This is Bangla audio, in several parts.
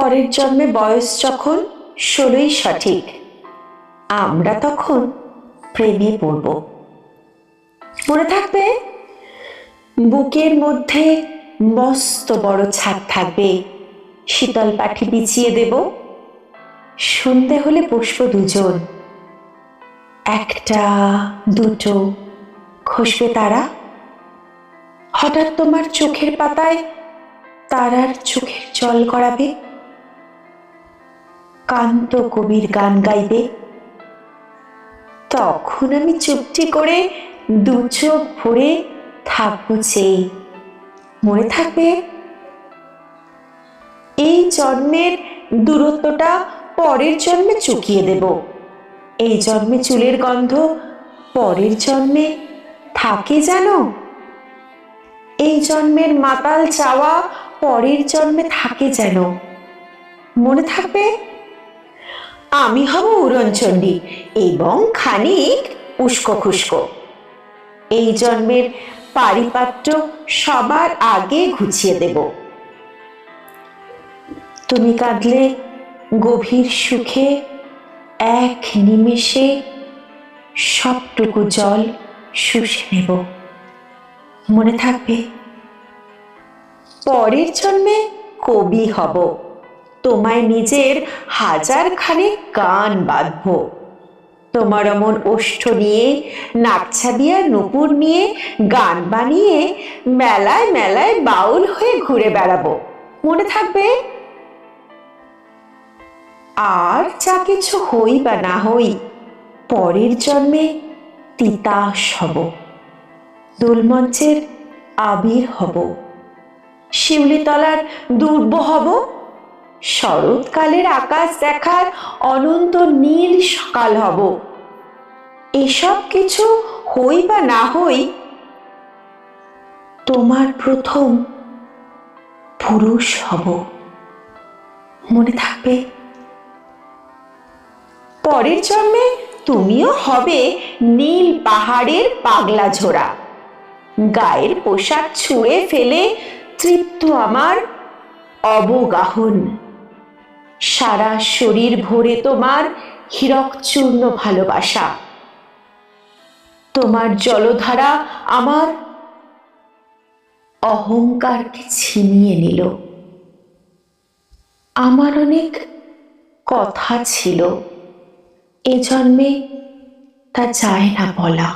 পরের জন্মে বয়স যখন ষোলোই সঠিক, আমরা তখন প্রেমে পড়ব। মনে থাকবে? বুকের মধ্যে মস্ত বড় ছাদ থাকবে। শীতল পাঠি বিছিয়ে দেব। শুনতে হলে বসবো দুজন। একটা, দুটো খসবে তারা। হঠাৎ তোমার চোখের পাতায় তারার চোখের জল গড়াবে। কান্ত কবির গান গাইবে। তখন আমি চুপটি করে দু চোখ ভরে থাকব চেয়ে মনে থাকবে, এই জন্মের দূরত্বটা পরের জন্মে চুকিয়ে দেব। এই জন্মে চুলের গন্ধ পরের জন্মে থাকে জানো? এই জন্মের মাতাল চাওয়া পরের জন্মে থাকে যেন। মনে থাকবে আমি হব উড়নচণ্ডী এবং খানিক উস্কো খুস্কো এই জন্মের পারিপাট্য সবার আগে ঘুচিয়ে দেব। তুমি কাঁদলে গভীর সুখে, এক নিমেষে সবটুকু জল শুষে নেব। মনে থাকবে, পরের জন্মে কবি হব। তোমায় নিজের হাজার খানে গান বাঁধব। তোমার অমন ওষ্ঠ নিয়ে নাকছাবিয়া নুপুর নিয়ে, গান বানিয়ে মেলায় মেলায় বাউল হয়ে ঘুরে বেড়াবো। মনে থাকবে? আর যা কিছু হই বা না হই, পরের জন্মে তিতাস হব। দোলমঞ্চের আবির হব। শিউলিতলার দুর্ব হব। শরৎকালের আকাশ দেখার অনন্ত নীল সকাল হব। এসব কিছু হই বা না হই, তোমার প্রথম পুরুষ হব। মনে থাকবে? পরের জন্মে তুমিও হবে নীল পাহাড়ের পাগলা ঝোড়া। গায়ের পোশাক ছুঁড়ে ফেলে তৃপ্ত আমার অবগাহন। সারা শরীর ভরে তোমার হীরক চূর্ণ ভালোবাসা। তোমার জলধারা আমার অহংকারকে ছিনিয়ে নিল। আমার অনেক কথা ছিল, এ জন্মে তা যায় না বলা।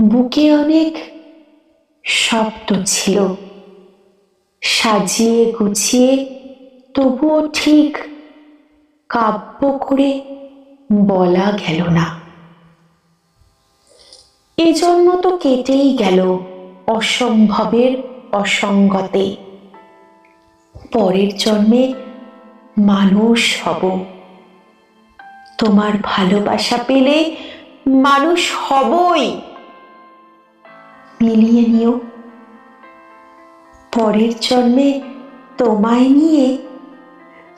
বুকে অনেক শব্দ ছিল, সাজিয়ে গুছিয়ে তবুও ঠিক কাব্য করে বলা গেল না। এজন্য তো কেটেই গেল অসম্ভবের অসঙ্গতে। পরের জন্মে মানুষ হব। তোমার ভালোবাসা পেলে মানুষ হবই। মিলিয়ে নিও। পরের জন্মে তোমায় নিয়ে